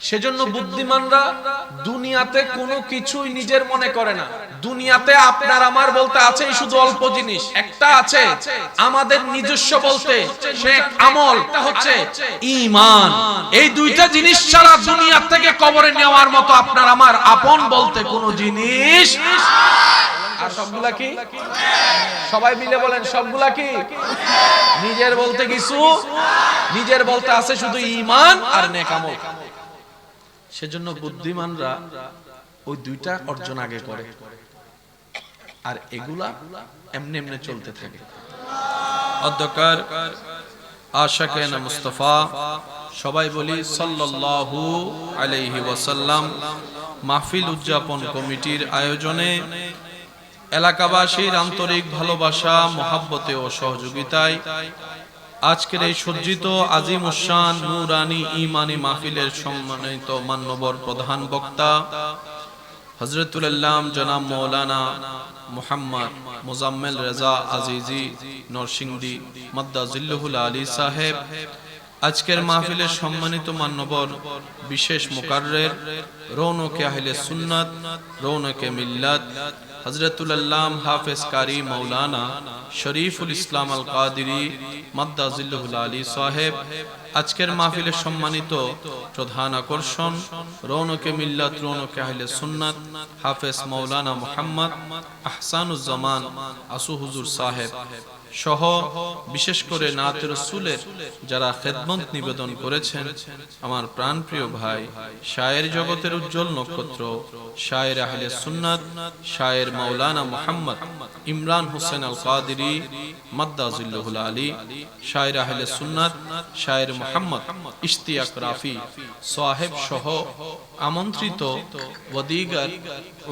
সেজন্য বুদ্ধিমানরা দুনিয়াতে কোনো কিছুই নিজের মনে করে না। দুনিয়াতে আপনার আমার বলতে আছে শুধু অল্প জিনিস। একটা আছে আমাদের নিজস্ব বলতে সে আমল হচ্ছে ঈমান। এই দুইটা জিনিস ছাড়া দুনিয়া থেকে কবরে নেওয়ার মতো আপনার আমার আপন বলতে কোনো জিনিস। আর সবগুলা কি? সবাই মিলে বলেন সবগুলা কি? নিজের বলতে কিছু? নিজের বলতে আছে শুধু ইমান আর নেকামল সেজন্য বুদ্ধিমানরা ওই দুইটা অর্জন আগে করে। আর এগুলা এমনি এমনি চলতে থাকে। অধ্যকার আশাকেনা মুস্তফা? সবাই বলি সাল্লাল্লাহু আলাইহি ওয়াসাল্লাম মাহফিল উদযাপন কমিটির আয়োজনে এলাকাবাসীর আন্তরিক ভালোবাসা মহাব্বতে ও সহযোগিতায় আজকের এই সজ্জিত আজিম উসান নুরানি ইমানি মাহফিলের সম্মানিত মান্যবর প্রধান বক্তা হজরতুল্লাম জনাব মৌলানা মুহাম্মদ মুজাম্মেল রেজা আজিজি নরসিংদী মদ্দা জিল্লুহুল আলী সাহেব। আজকের মাহফিলের সম্মানিত মান্যবর বিশেষ মুকাররের, রৌনকে আহলে সুন্নাত, রৌনকে মিল্লাত হজরতুল্লাম হাফেজ কারি মৌলানা শরীফুল ইসলাম আল কাদিরি মাদ্দাজিল্লুল আলী সাহেব আজকের মাহফিলের সম্মানিত প্রধান আকর্ষণ রৌনকে মিল্লাত রৌনকে আহলে সুন্নাত হাফেজ মৌলানা মুহাম্মদ আহসানুজ্জামান আসু হুজুর সাহেব সহ বিশেষ করে নাত রসুলের যারা খেদমত নিবেদন করেছেন আমার প্রাণপ্রিয় ভাই শায়ের জগতের উজ্জ্বল নক্ষত্র শায়ের আহলে সুন্নাত শায়ের মাওলানা মোহাম্মদ ইমরান হোসেন আল কাদিরি মাদ্দাজুল্লাহুল আলী শায়ের আহলে সুন্নাত শায়ের মুহাম্মদ ইশতিয়াক রাফি সাহেব সহ আমন্ত্রিত ওদিগার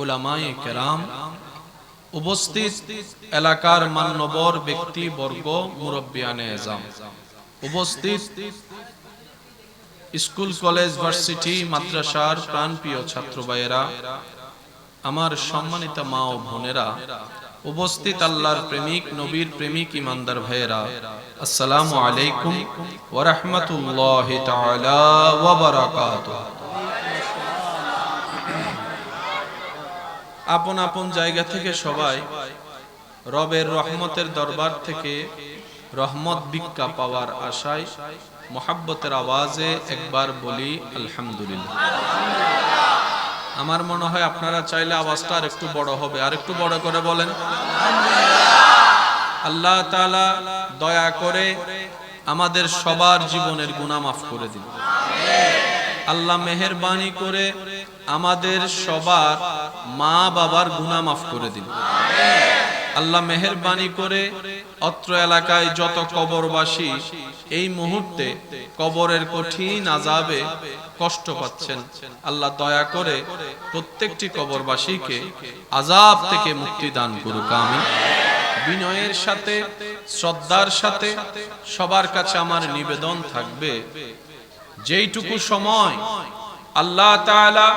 উলামায়ে কেরাম, উপস্থিত এলাকার মান্যবর ব্যক্তি বর্গ মুরব্বিয়ানে এজাম উপস্থিত স্কুল, কলেজ, ভার্সিটি, মাদ্রাসার প্রাণপ্রিয় ছাত্র ভাইয়েরা আমার সম্মানিত মা ও বোনেরা, উপস্থিত আল্লাহর প্রেমিক, নবীর প্রেমিক, ইমানদার ভাইয়েরা আসসালামু আলাইকুম ওয়া রাহমাতুল্লাহি তাআলা ওয়া বারাকাতুহু আপন আপন জায়গা থেকে সবাই রবের রহমতের দরবার থেকে রহমত ভিক্ষা পাওয়ার আশায় মোহাব্বতের আওয়াজে একবার বলি, আলহামদুলিল্লাহ। আমার মনে হয় আপনারা চাইলে আওয়াজটা আর একটু বড় হবে। আর একটু বড় করে বলেন আল্লাহ তাআলা দয়া করে আমাদের সবার জীবনের গুনাহ মাফ করে দিন। আল্লাহ মেহেরবানি করে আমাদের সবার মা বাবার গুনাহ মাফ করে দিন। আল্লাহ মেহেরবানি করে অত্র এলাকায় যত কবরবাসী এই মুহূর্তে কবরের কঠিন আজাবে কষ্ট পাচ্ছেন, আল্লাহ দয়া করে প্রত্যেকটি কবরবাসীকে আজাব থেকে মুক্তি দান করুক আমি বিনয়ের সাথে, শ্রদ্ধার সাথে সবার কাছে আমার নিবেদন থাকবে। যেইটুকু সময় আল্লাহ তাআলা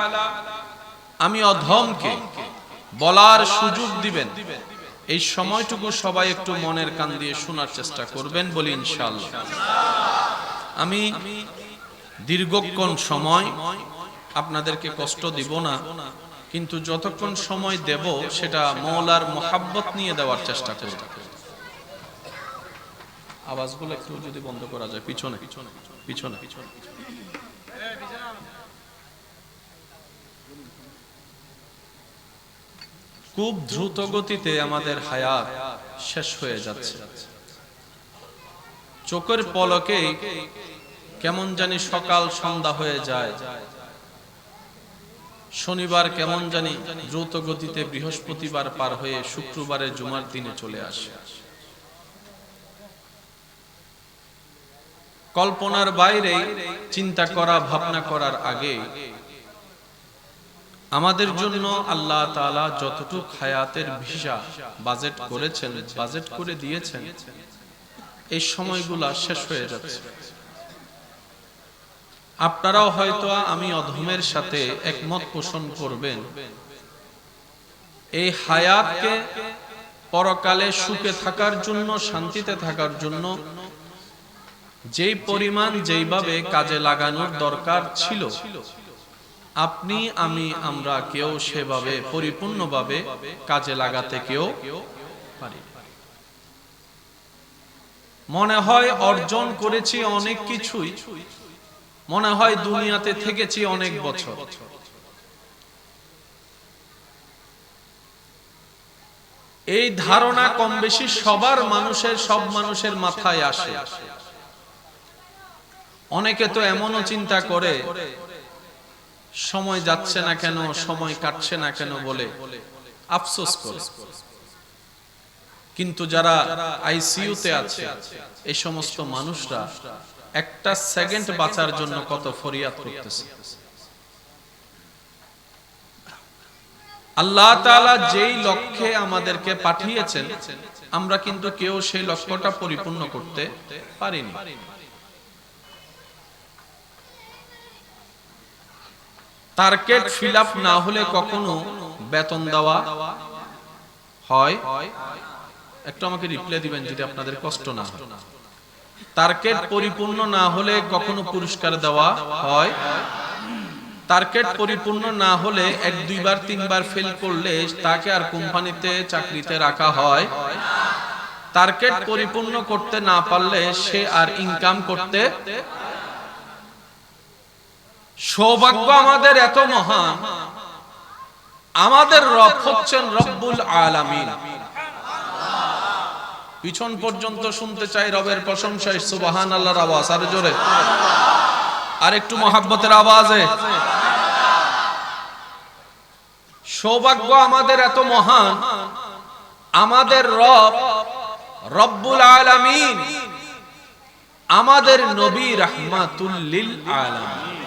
আমি অধমকে বলার সুযোগ দিবেন, এই সময়টুকু সবাই একটু মনের কান দিয়ে শোনার চেষ্টা করবেন বলি ইনশাআল্লাহ। আমি দীর্ঘক্ষণ সময় আপনাদেরকে কষ্ট দিব না। কিন্তু যতক্ষণ সময় দেব, সেটা মৌলার মোহাব্বত নিয়ে দেওয়ার চেষ্টা করব। আওয়াজগুলো একটু যদি বন্ধ করা যায়, পিছনে পিছনে পিছনে। খুব দ্রুত গতিতে আমাদের হায়াত শেষ হয়ে যাচ্ছে। চোখের পলকে কেমন জানি সকাল সন্ধ্যা হয়ে যায়। শনিবার কেমন জানি দ্রুত গতিতে বৃহস্পতিবার পার হয়ে শুক্রবারে জুমার দিনে চলে আসে। কল্পনার বাইরে চিন্তা করা, ভাবনা করার আগে আমাদের জন্য আল্লাহ তাআলা যতটুক হায়াতের ভিসা বাজেট করেছেন, বাজেট করে দিয়েছেন, এই সময়গুলা শেষ হয়ে যাচ্ছে। আপনারাও হয়তো আমি অধমের সাথে একমত পোষণ করবেন। এই হায়াতকে পরকালে সুখে থাকার জন্য, শান্তিতে থাকার জন্য যেই পরিমাণ যেইভাবে কাজে লাগানোর দরকার ছিল, আপনি, আমি, আমরা কেউ সেভাবে পরিপূর্ণভাবে কাজে লাগাতে কেউ পারি মনে হয় অর্জন করেছি অনেক কিছুই মনে হয় দুনিয়াতে থেকেছি অনেক বছর। এই ধারণা কম বেশি সবার মানুষের, সব মানুষের মাথায় আসে। অনেকে তো এমনও চিন্তা করে, সময় যাচ্ছে না কেন, সময় কাটছে না কেন বলে। আফসোস করে। কিন্তু যারা আইসিইউতে আছে, এই সমস্ত মানুষরা একটা সেকেন্ড বাঁচার জন্য কত ফরিয়াদ করতেছে। আল্লাহ তাআলা যেই লক্ষ্যে আমাদেরকে পাঠিয়েছেন, আমরা কিন্তু কেউ সেই লক্ষ্যটা পরিপূর্ণ করতে পারিনি। টার্গেট ফিল আপ না হলে কখনো বেতন দেওয়া হয়? একটু আমাকে রিপ্লাই দিবেন যদি আপনাদের কষ্ট না হয়। টার্গেট পরিপূর্ণ না হলে কখনো পুরস্কার দেওয়া হয়? টার্গেট পরিপূর্ণ না হলে এক, দুইবার, তিনবার ফেল করলে তাকে আর কোম্পানিতে চাকরিতে রাখা হয়? টার্গেট পরিপূর্ণ করতে না পারলে সে আর ইনকাম করতে সৌভাগ্য আমাদের এত মহান। আমাদের রব হচ্ছেন রব্বুল আলামিন। পিছন পর্যন্ত শুনতে চাই রবের প্রশংসায়, সুবাহান আল্লাহর আওয়াজ, আর জোরে। আর একটু মহাব্বতের আওয়াজে। সৌভাগ্য আমাদের এত মহান। আমাদের রব, রব্বুল আলামিন, আমাদের নবী রাহমাতুল্লিল আলামিন।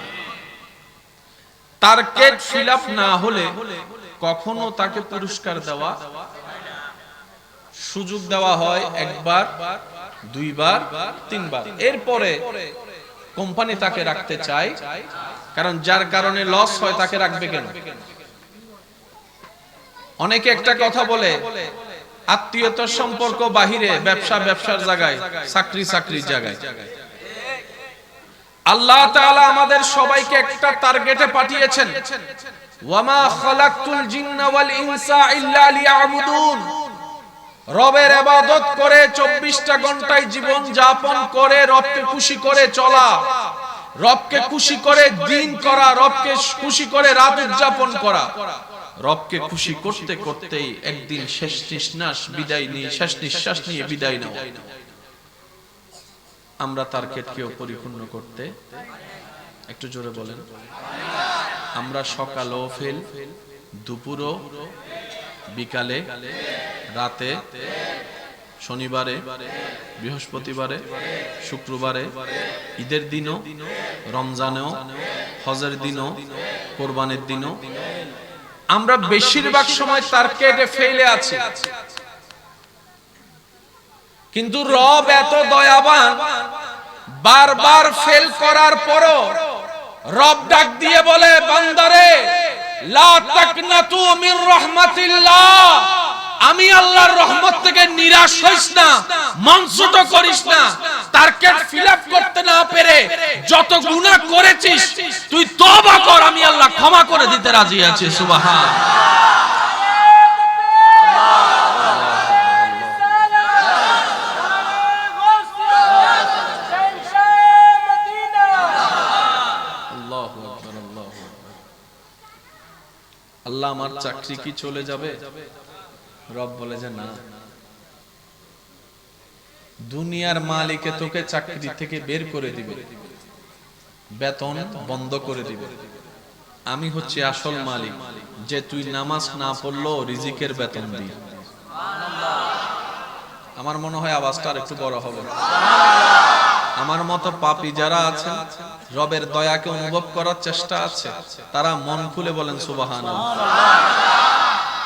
টার্গেট ফিল আপ না হলে কখনো তাকে পুরস্কার দেওয়া সুযোগ দেওয়া হয় একবার, দুইবার, তিনবার। এরপরে কোম্পানি তাকে রাখতে চায়, কারণ যার কারণে লস হয় তাকে রাখবে কেন? অনেকে একটা কথা বলে, আত্মীয়তার সম্পর্ক বাহিরে, ব্যবসা ব্যবসার জায়গায়, চাকরি চাকরির জায়গায়। আল্লাহ তাআলা আমাদের সবাইকে একটা টার্গেটে পাঠিয়েছেন, ওয়ামা খালাকতুল জিন্না ওয়াল ইনসা ইল্লা লিয়াবুদুন। রবের ইবাদত করে 24টা ঘন্টায় জীবন যাপন করে, রবকে খুশি করে চলা। রবকে খুশি করে দিন করা, রবকে খুশি করে রাত উদযাপন করা। রবকে খুশি করতে করতেই একদিন শেষ নিঃশ্বাস বিদায় নিয়ে, শেষ নিঃশ্বাস নিয়ে বিদায় নেওয়া। আমরা তার টার্গেটকেও পরিপূর্ণ করতে একটু জোরে বলেন। আমরা সকালও ফেল, দুপুরও, বিকালে রাতে শনিবারে বৃহস্পতিবারে শুক্রবারে ঈদের দিনও রমজানেও হজের দিনও কোরবানের দিনও। আমরা বেশিরভাগ সময় টার্গেটে ফেলে আছি। কিন্তু রব এত দয়াবান বারবার ফেল করার পরও রব ডাক দিয়ে বলে বান্দারে লা তাকনাতু মির রাহমাতিল্লাহ। আমি আল্লাহর রহমত থেকে নিরাশ হইস না মনসুট করিস না। টার্গেট ফিল আপ করতে না পেরে যত গুনাহ করেছিস, তুই তওবা কর, আমি আল্লাহ ক্ষমা করে দিতে রাজি আছি, সুবহান। আল্লাহ, আমার চাকরি কি চলে যাবে? রব বলে যে না। দুনিয়ার মালিকে তোকে চাকরি থেকে বের করে দিবে। বেতন বন্ধ করে দিবে। আমি হচ্ছে আসল মালিক, যে তুই নামাজ না পড়ল রিজিকের বেতন দিই আমার মনে হয় আওয়াজটা আর একটু বড় হবে। আমার মতো পাপী যারা আছে, রবের দয়াকে অনুভব করার চেষ্টা আছে, তারা মন খুলে বলেন সুবাহান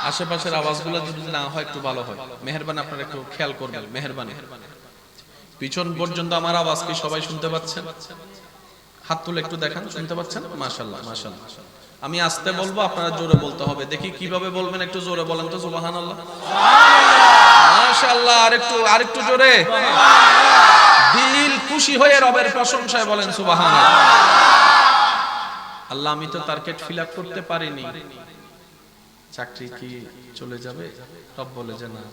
আশেপাশের আওয়াজগুলো যদি না হয়, একটু ভালো হয়। মেহরবানি আপনারা একটু খেয়াল করবেন, মেহরবানি। পিছন পর্যন্ত আমার আওয়াজ কি সবাই শুনতে পাচ্ছেন? হাত তুলে একটু দেখান, শুনতে পাচ্ছেন? মাশাল্লাহ মাশাল্লাহ আমি আসতে বলব, আপনারা জোরে বলতে হবে। দেখি কীভাবে বলবেন, একটু জোরে বলেন তো, সুবহানাল্লাহ। মাশাআল্লাহ আরেকটু আরেকটু জোরে। দিল খুশি হয়ে রবের প্রশংসায় বলেন, সুবহানাল্লাহ। আল্লাহ, আমি তো টার্গেট ফিল আপ করতে পারিনি। চাকরি কি চলে যাবে? রব বলে যে না।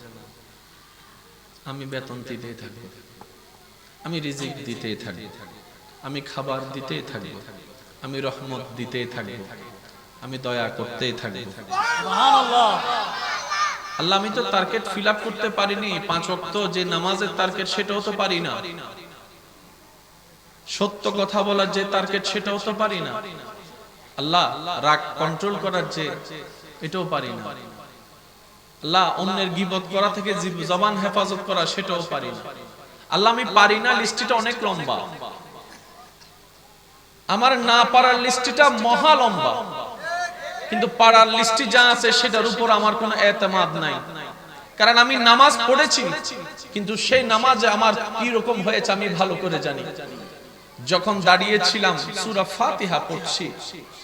আমি বেতন দিতেই থাকব। আমি রিজিক দিতেই থাকব। আমি খাবার দিতেই থাকব। আমি রহমত দিতেই থাকব। আমি দয়া করতেই থাকব। আল্লাহ আমি তো টার্গেট ফিল আপ করতে পারিনি। পাঁচ ওয়াক্ত যে নামাজের টার্গেট সেটাও তো পারি না। সত্য কথা বলার যে টার্গেট সেটাও তো পারি না। আল্লাহ রাগ কন্ট্রোল করার যে এটাও পারি না। আল্লাহ অন্যের গিবত করা থেকে জবান হেফাজত করা সেটাও পারি না। আল্লাহ আমি পারি না, লিস্টটা অনেক লম্বা। আমার না পারার লিস্টটা মহা লম্বা। কিন্তু পাড়ার লিস্টে যা আছে সেটার উপর আমার কোনো এতেমাদ নাই। কারণ আমি নামাজ পড়েছি, কিন্তু সেই নামাজে আমার কি রকম হয়েছে আমি ভালো করে জানি। যখন দাঁড়িয়েছিলাম, সুরা ফাতিহা পড়ছি,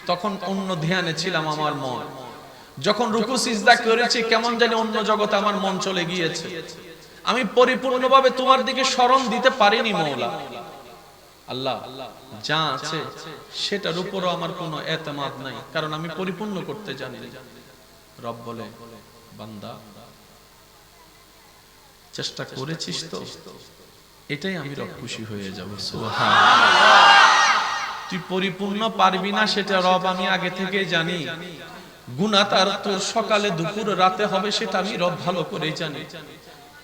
তখন অন্য ধ্যানে ছিলাম আমার মন। যখন রুকু সিজদা করেছি কেমন জানি অন্য জগতে আমার মন চলে গিয়েছে। আমি পরিপূর্ণভাবে তোমার দিকে স্মরণ দিতে পারিনি মৌলা। আল্লাহ যা আছে সেটার উপরও আমার কোনো এতেমাদ নাই। কারণ আমি পরিপূর্ণ করতে জানি। রব বলে বান্দা চেষ্টা করেছিস তো? এটাই আমি রব খুশি হয়ে যাব। তুই পরিপূর্ণ পারবি না সেটা রব আমি আগে থেকে জানি। গুণা তার তোর সকালে দুপুর, রাতে হবে সেটা আমি রব ভালো করেই জানি।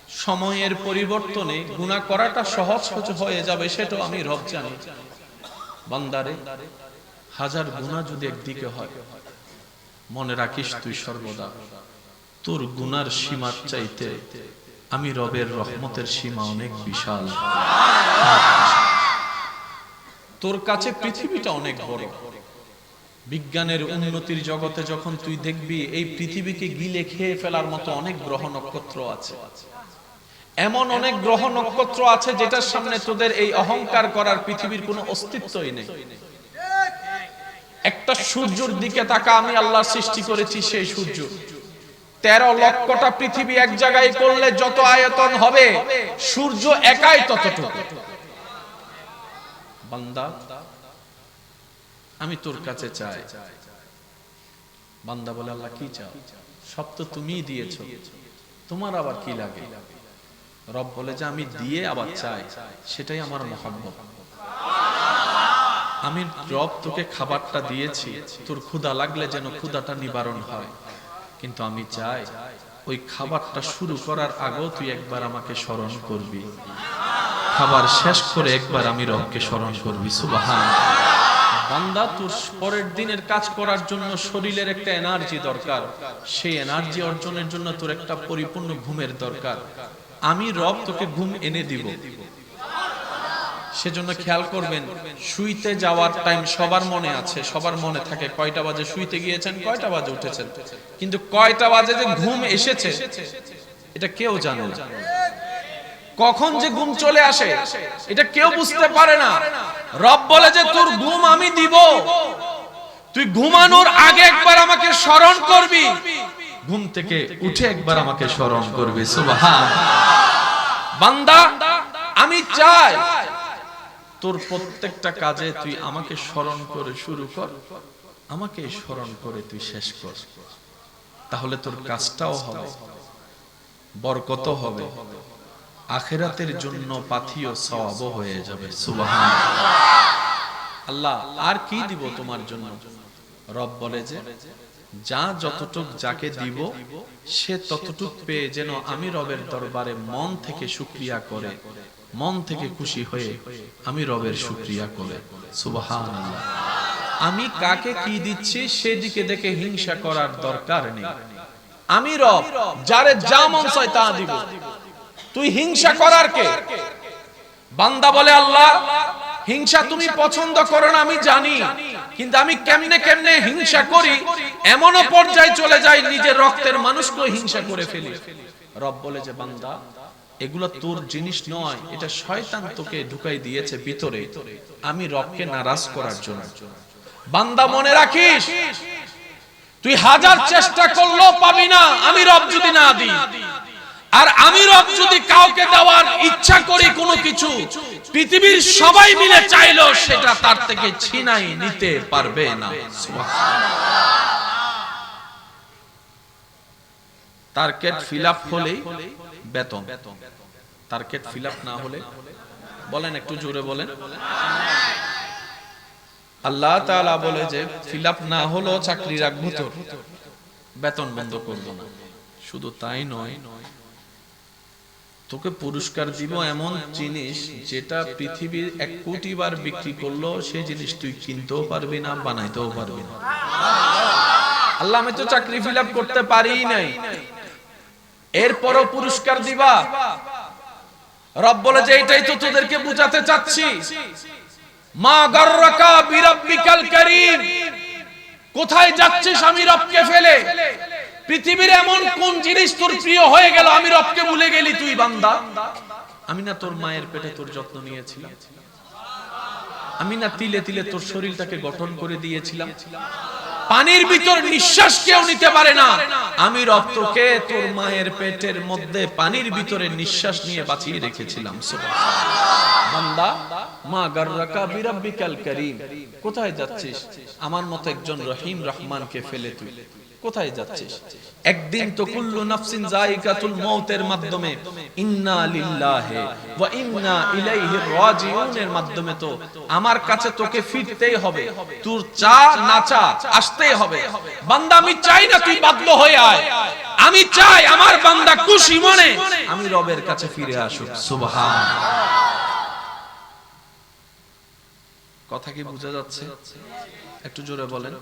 সময়ের পরিবর্তনে গুণা করাটা সহজ হয়ে যাবে সেটাও আমি রব জানি। বান্দারে, হাজার গুণা যদি একদিকে হয়, মনে রাখিস তুই সর্বদা। তোর গুনার সীমার চাইতে আমি রবের রহমতের সীমা অনেক বিশাল। তোর কাছে পৃথিবীটা অনেক বড়। বিজ্ঞানের উন্নতির জগতে যখন তুই দেখবি, এই পৃথিবীকে গিলে খেয়ে ফেলার মতো অনেক গ্রহ নক্ষত্র আছে। এমন অনেক গ্রহ নক্ষত্র আছে যেটার সামনে তোদের এই অহংকার করার পৃথিবীর কোনো অস্তিত্বই নেই। একটা সূর্যের দিকে তাকা, আমি আল্লাহ সৃষ্টি করেছি সেই সূর্য। তেরো লক্ষটা পৃথিবী এক জায়গায় করলে যত আয়তন হবে, সূর্য একাই ততটুকু। বান্দা আমি তোর কাছে চাই। বান্দা বলে, আল্লাহ, কি চাও? সব তো তুমিই দিয়েছ। তোমার আবার কি লাগে? রব বলে যে, আমি দিয়ে আবার চাই। সেটাই আমার মহাব্বত। আমি রব তোকে খাবারটা দিয়েছি। তোর ক্ষুধা লাগলে যেন ক্ষুধাটা নিবারণ হয়। কিন্তু আমি চাই, ওই খাবারটা শুরু করার আগেও তুই একবার আমাকে স্মরণ করবি। খাবার শেষ করে একবার আমি রবকে স্মরণ করবি। সুবাহান। বান্দা, তোর পরের দিনের কাজ করার জন্য শরীরের একটা এনার্জি দরকার। সেই এনার্জি অর্জনের জন্য তোর একটা পরিপূর্ণ ঘুমের দরকার। আমি রব তোকে ঘুম এনে দিব। সেজন্য খেয়াল করবেন, শুইতে যাওয়ার টাইম সবার মনে আছে, সবার মনে থাকে, কয়টা বাজে শুইতে গিয়েছেন, কয়টা বাজে উঠেছেন। কিন্তু কয়টা বাজে যে ঘুম এসেছে, এটা কেউ জানে না। কখন যে ঘুম চলে আসে এটা কেউ বুঝতে পারে না। রব বলে যে তোর ঘুম আমি দিব। তুই ঘুমানোর আগে একবার আমাকে স্মরণ করবি। ঘুম থেকে উঠে একবার আমাকে স্মরণ করবি। সুবহান। বান্দা আমি চাই তোর প্রত্যেকটা কাজে তুই আমাকে স্মরণ করে শুরু কর। আমাকে স্মরণ করে তুই শেষ কর। তাহলে তোর কাজটাও হবে। বরকত হবে। আখেরাতের জন্য পাথিও সওয়াবও হয়ে যাবে। সুবহান আল্লাহ আর কি দিব তোমার জন্য? রব বলে যে যা যতটুক যাকে দিব সে ততটুক পেয়ে যেন আমি রবের দরবারে মন থেকে শুক্রিয়া করে মন থেকে খুশি হয়ে আমি রবের শুক্রিয়া করে। সুবহান আমি কাকে কি দিচ্ছি সেদিকে দেখে হিংসা করার দরকার নেই। আমি রব যারে যা মন চায় তা দিব। তুই হিংসা করার কে? বান্দা বলে, আল্লাহ, হিংসা তুমি পছন্দ করো না, আমি জানি। কিন্তু আমি কেমনে কেমনে হিংসা করি, এমনও পর্যায়ে চলে যাই, নিজের রক্তের মানুষকে হিংসা করে ফেলি। রব বলে যে, বান্দা, এগুলো তোর জিনিস নয়, এটা শয়তান তোকে ঢুকাই দিয়েছে ভিতরে। আমি রবকে নারাজ করার জন্য। বান্দা, মনে রাখিস, তুই হাজার চেষ্টা করলেও পাবি না, আমি রব যদি না দিই। আর আমি রব যদি কাউকে দেওয়ার ইচ্ছা করি কোনো কিছু, পৃথিবীর সবাই মিলে চাইলো সেটা তার থেকে ছিনাই নিতে পারবে না। টার্গেট ফিল আপ বেতন। টার্গেট ফিল না হলে, বলেন একটু জোরে বলেন। আল্লাহ তাআলা বলে যে, ফিল আপ না হলো চাকরি রাখব তোর বেতন বন্ধ করব না। শুধু তাই নয় তোকে পুরস্কার দিব এমন জিনিস যেটা পৃথিবীর এক কোটি বার বিক্রি করল সেই জিনিস তুই কিনতেও পারবি না, বানাইতেও পারবি না। আল্লাহ, আমি তো চাকরি ফিল করতে পারি নাই। এরপরও পুরস্কার দিবা। রব বলে যে এটাই তো তোদেরকে বুঝাতে চাচ্ছি। মা গর্রাকা বিরাব্বিকাল করিম। কোথায় যাচ্ছিস আমি রবকে ফেলে? পৃথিবীর এমন কোন জিনিস তোর প্রিয় হয়ে গেল? আমি রবকে ভুলে গেলি তুই, বান্দা। আমি না তোর মায়ের পেটে তোর যত্ন নিয়েছিলাম। আমি না তিলে তিলে তোর শরীরটাকে গঠন করে দিয়েছিলাম। পানির ভিতর নিঃশ্বাস কেউ নিতে পারে না। আমি রব তোকে তোর মায়ের পেটের মধ্যে পানির ভিতরে নিঃশ্বাস নিয়ে বাঁচিয়ে রেখেছিলাম। বান্দা, মা গাররাকা বিরাব্বিকাল করিম। কোথায় যাচ্ছিস? আমার মতো একজন রহিম রহমানকে ফেলে তুই। কোথায় যাচ্ছিস? একদিন তো কুল্লু নাফসিন জায়গাতুল মউতের মাধ্যমে, ইন্না লিল্লাহি ওয়া ইন্না ইলাইহি রাজিউনের মাধ্যমে তো আমার কাছে তোকে ফিরতেই হবে। তোর চা না চা আসতেই হবে। বান্দা, আমি চাই না তুই বাধ্য হয়ে আয়। আমি চাই আমার বান্দা খুশি মনে আমি রবের কাছে ফিরে আসুক। সুবহান। কথা কি বোঝা যাচ্ছে? একটু জোরে বলেন।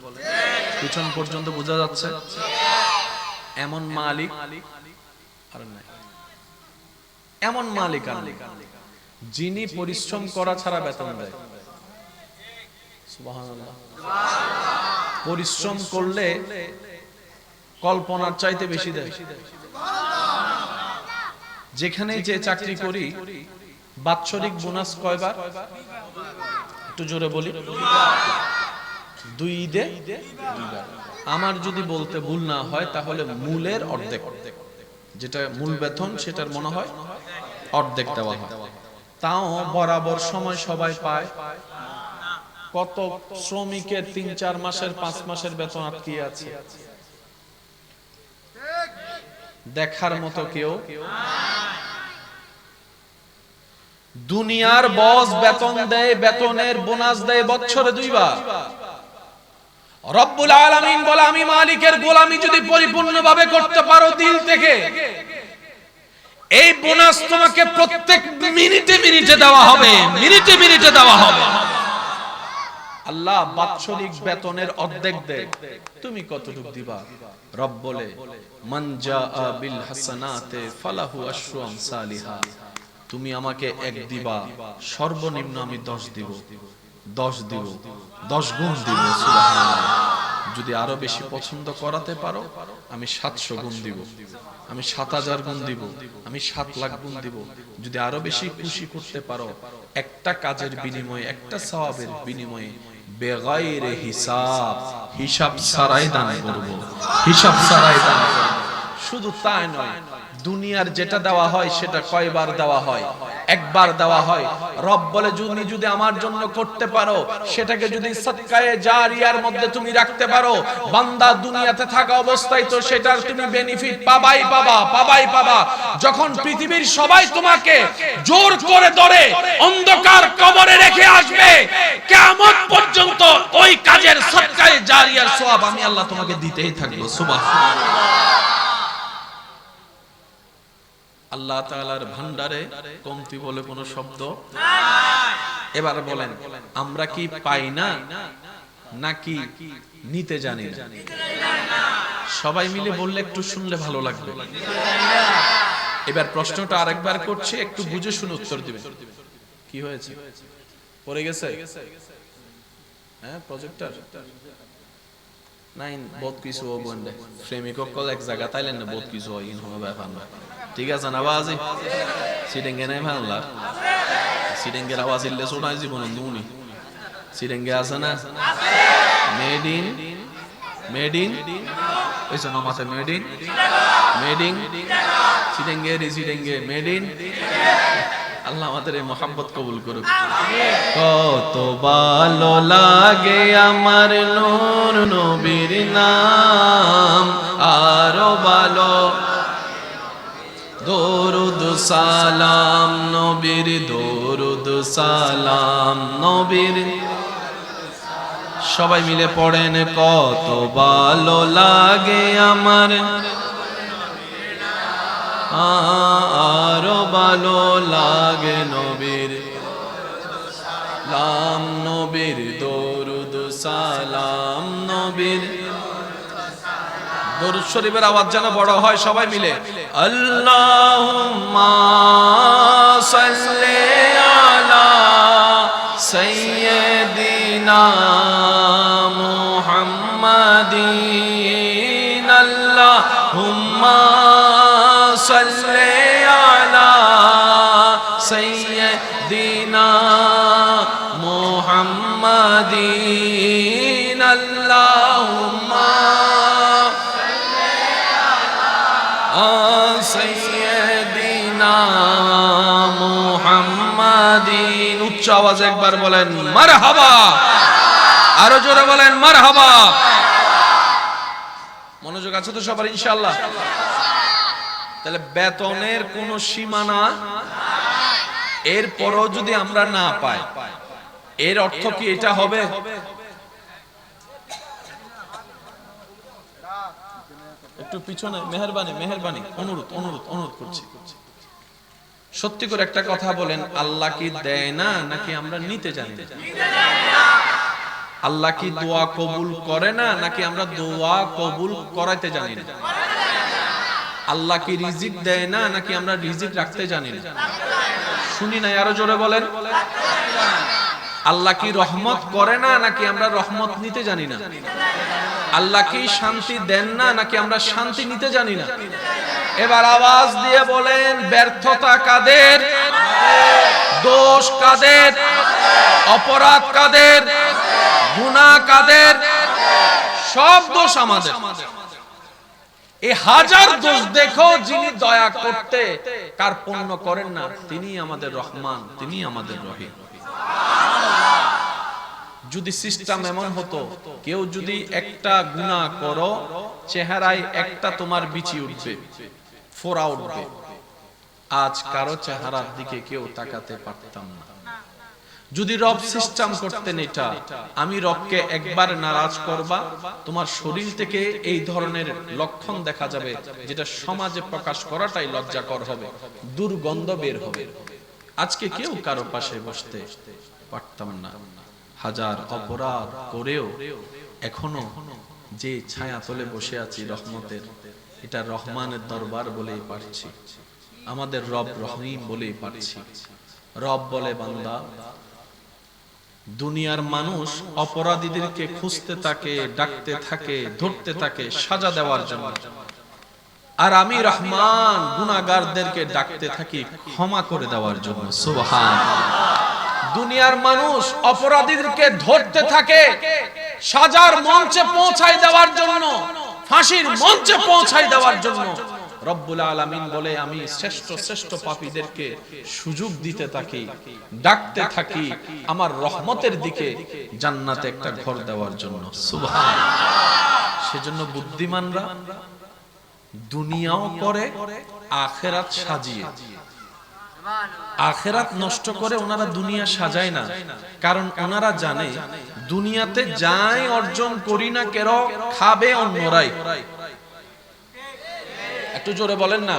পিছন পর্যন্ত বোঝা যাচ্ছে। এমন মালিক আর নাই। এমন মালিক যিনি পরিশ্রম করা ছাড়া বেতন দেয়। পরিশ্রম করলে কল্পনার চাইতে বেশি দেয়। যেখানে যে চাকরি করি, বাৎসরিক বোনাস কয়বার? একটু জোরে বলি। দুই ঈদে? আমার যদি বলতে ভুল না হয়, তাহলে মূলের অর্ধেক। যেটা মূল বেতন, সেটার মনে হয় অর্ধেক দেওয়া হয়। তাও বরাবর সময় সবাই পায়। কত শ্রমিকের তিন, চার মাসের, পাঁচ মাসের বেতন আটকিয়ে আছে। দেখার মতো কেউ? দুনিয়ার বস বেতন দেয়, বেতনের বোনাস দেয় বছরে দুইবার। রব্বুল আলামিন বলে, আমি মালিকের গোলামি যদি পরিপূর্ণভাবে করতে পারো দিল থেকে, এই বোনাস তোমাকে প্রত্যেক মিনিটে মিনিটে দেওয়া হবে, মিনিটে মিনিটে দেওয়া হবে। আল্লাহ বাৎসরিক বেতনের অর্ধেক দেয়। তুমি কতটুকু দিবা? রব বলে, মান জাআ বিল হাসানাতে ফালাহু আশরু আমসালিহা তুমি আমাকে এক দিবা, সর্বনিম্ন আমি দশ দিব। দশ দিব, দশ গুণ দিব যদি আরও বেশি পছন্দ করাতে পারো, আমি সাতশো গুণ দিব। আমি সাত হাজার গুণ দিব, আমি সাত লাখ গুণ দিব। যদি আরও বেশি খুশি করতে পারো, একটা কাজের বিনিময়ে, একটা সওয়াবের বিনিময়ে বেগাইরে হিসাব হিসাব ছাড়াই দান করব। হিসাব ছাড়াই দান শুধু তাই নয়, দুনিয়ার যেটা দেওয়া হয়, সেটা কয়বার দেওয়া হয়? একবার দেওয়া হয়। রব বলে তুমি যদি আমার জন্য করতে পারো, সেটাকে যদি সৎকায়ে জারিয়ার মধ্যে তুমি রাখতে পারো, বান্দা দুনিয়াতে থাকা অবস্থায় তো সেটার তুমি বেনিফিট পাবাই পাবা পাবাই পাবা। যখন পৃথিবীর সবাই তোমাকে জোর করে ধরে, অন্ধকার কবরে রেখে আসবে, কিয়ামত পর্যন্ত ওই কাজের সৎকায়ে জারিয়ার সওয়াব আমি আল্লাহ তোমাকে দিতেই থাকব। সুবহানাল্লাহ। আল্লাহ তাআলার ভান্ডারে কমতি বলে কোনো শব্দ? এবার বলেন, আমরা কি পাই না নাকি নিতে জানি না? সবাই মিলে বললে একটু শুনলে ভালো লাগবে। এবার প্রশ্নটা আরেকবার করছি, একটু বুঝে শুনে উত্তর দিবেন। কি হয়েছে? পড়ে গেছে? হ্যাঁ প্রজেক্টর নাইন বহুত কিছু হব বন্ধে প্রেমিক অকল এক জায়গা তাইলেন না বহুত কিছু হয় ইন হবে ব্যাপার না ঠিক আছে না বাজি সিডেঙ্গে নাই ভাল্লা সিডেঙ্গের আওয়াজ ইল্লে শোনাই জীবনে দুনি সিডেঙ্গে আছে না মেড ইন মেড ইন ওইসব মাথায় মেড ইন মেড ইন চিরেঙ্গে রিসিডেঙ্গে মেড ইন আল্লাহ আমাদের এই মোহাব্বত কবুল করুক। কত ভালো লাগে আমার নূর নবীর নাম। আরও ভালো দরুদ সালাম, নবীর দরুদ সালাম, নবীর সবাই মিলে পড়েন, কত ভালো লাগে আমার আরও ভালো লাগে নবীর। লাম নবীর, দরুদ সালাম নবীর। দরুদ শরীফের আওয়াজ যেন বড় হয় সবাই মিলে। সাল্লি আলা সাইয়্যিদিনা মুহাম্মাদিন। সাইয়্যিদিনা মুহাম্মাদিন আল্লাহুম্মা সৈয়দিনা মুহাম্মাদিন উচ্চ আওয়াজে একবার বলেন, মারহাবা। আরও জোরে বলেন, মারহাবা। মনোযোগ আছে তো সবার, ইনশাআল্লাহ? তাহলে বেতনের কোনো সীমানা? এরপরও যদি আমরা না পাই, এর অর্থ কি এটা হবে? একটু পিছনে, মেহরবানি মেহরবানি, অনুরোধ অনুরোধ অনুরোধ করছি। সত্যি করে একটা কথা বলেন, আল্লাহ কি দেয় না, নাকি আমরা নিতে জানি? আল্লাহ কি দোয়া কবুল করে না, নাকি আমরা দোয়া কবুল করাইতে জানি না? আল্লাহ কি রিজিক দেয় না, নাকি আমরা রিজিক রাখতে জানি না? শুনি নাই, আরও জোরে বলেন। আল্লাহ কি রহমত করে না, নাকি আমরা রহমত নিতে জানি না? আল্লাহ কি শান্তি দেন না, নাকি আমরা শান্তি নিতে জানি না? এবার আওয়াজ দিয়ে বলেন, ব্যর্থতা কাদের? দোষ কাদের? অপরাধ কাদের? গুনাহ কাদের? সব দোষ আমাদের। এই হাজার দোষ দেখো যিনি দয়া করতে কার পণ্য করেন না তিনি আমাদের রহমান তিনি আমাদের রহিম। যদি সিস্টেম এমন হতো কেউ যদি একটা গুনাহ করো চেহারায় একটা তোমার বিচি উঠবে ফোরা উঠবে। আজ কারও চেহারার দিকে কেউ তাকাতে পারতাম না। যদি রব সিস্টেম করতেন এটা, আমি রবকে একবার নারাজ করবা, তোমার শরীর থেকে এই ধরনের লক্ষণ দেখা যাবে, যেটা সমাজে প্রকাশ করাটাই লজ্জাকর হবে, দুর্গন্ধ বের হবে। আজকে কেউ কারও পাশে বসতে পারতাম না। হাজার অপরাধ করেও এখনও যে ছায়া তলে বসে আছি রহমতের, এটা রহমানের দরবার বলেই পারছি। আমাদের রব রহিম বলেই পারছি। রব বলে বান্দা দুনিয়ার মানুষ অপরাধীদেরকে খুঁজতে থাকে, ডাকতে থাকে, ধরতে থাকে, সাজা দেওয়ার জন্য। আর আমি রহমান গুনাগারদেরকে ডাকতে থাকি, ক্ষমা করে দেওয়ার জন্য। সুবহান। দুনিয়ার মানুষ অপরাধীদেরকে ধরতে থাকে, সাজার মঞ্চে পৌঁছাই দেওয়ার জন্য, ফাঁসির মঞ্চে পৌঁছাই দেওয়ার জন্য। রব্বুল আলামিন বলে, আমি শ্রেষ্ঠ শ্রেষ্ঠ পাপীদেরকে সুযোগ দিতে থাকি, ডাকতে থাকি আমার রহমতের দিকে জান্নাতে একটা ঘর দেওয়ার জন্য। সেজন্য বুদ্ধিমানরা দুনিয়াও করে, আখেরাত সাজিয়ে। আখেরাত নষ্ট করে ওনারা দুনিয়া সাজায় না, কারণ ওনারা জানে দুনিয়াতে যাই অর্জন করি না কেন, খাবে অন্যরাই। একটু জোরে বলেন না।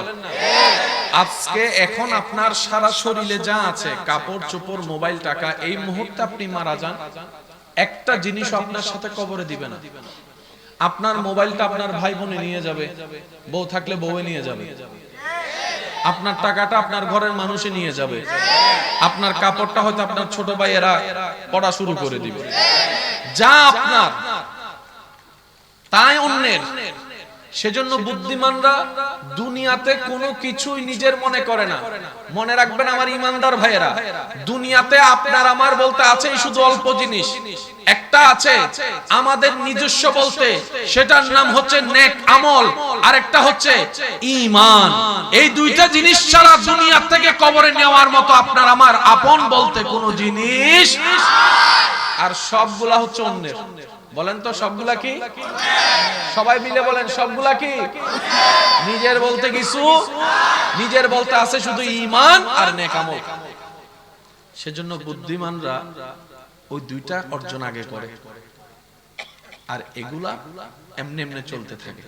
আজকে এখন আপনার সারা শরীরে যা আছে, কাপড় চোপড়, মোবাইল টাকা, এই মুহূর্তে আপনি মারা যান। একটা জিনিস আপনার সাথে কবরে দিবে না। আপনার মোবাইলটা আপনার ভাই বোনে নিয়ে যাবে। বউ থাকলে বউয়ে নিয়ে যাবে। আপনার টাকাটা আপনার ঘরের মানুষে নিয়ে যাবে। আপনার কাপড়টা হয়তো আপনার ছোট ভাইয়েরা পড়া শুরু করে দিবে। যা আপনার, তাই অন্যের। সেজন্য বুদ্ধিমানরা দুনিয়াতে কোনো কিছুই নিজের মনে করে না। মনে রাখবেন আমার ইমানদার ভাইয়েরা দুনিয়াতে আপনার আমার বলতে আছেই শুধু অল্প জিনিস। একটা আছে আমাদের নিজস্ব বলতে। সেটার নাম হচ্ছে নেক আমল। আর একটা হচ্ছে ইমান এই দুইটা জিনিস ছাড়া দুনিয়া থেকে কবরে নেওয়ার মতো আপনার আমার আপন বলতে কোনো জিনিস আর সবগুলা হচ্ছে অন্যের। বলেন তো সবগুলা কি? সবাই মিলে বলেন সবগুলা কি? নিজের বলতে কিছু, নিজের বলতে আছে শুধু ইমান আর নেকামল সেজন্য বুদ্ধিমানরা ওই দুইটা অর্জন আগে করে। আর এগুলা এমনি এমনি চলতে থাকে।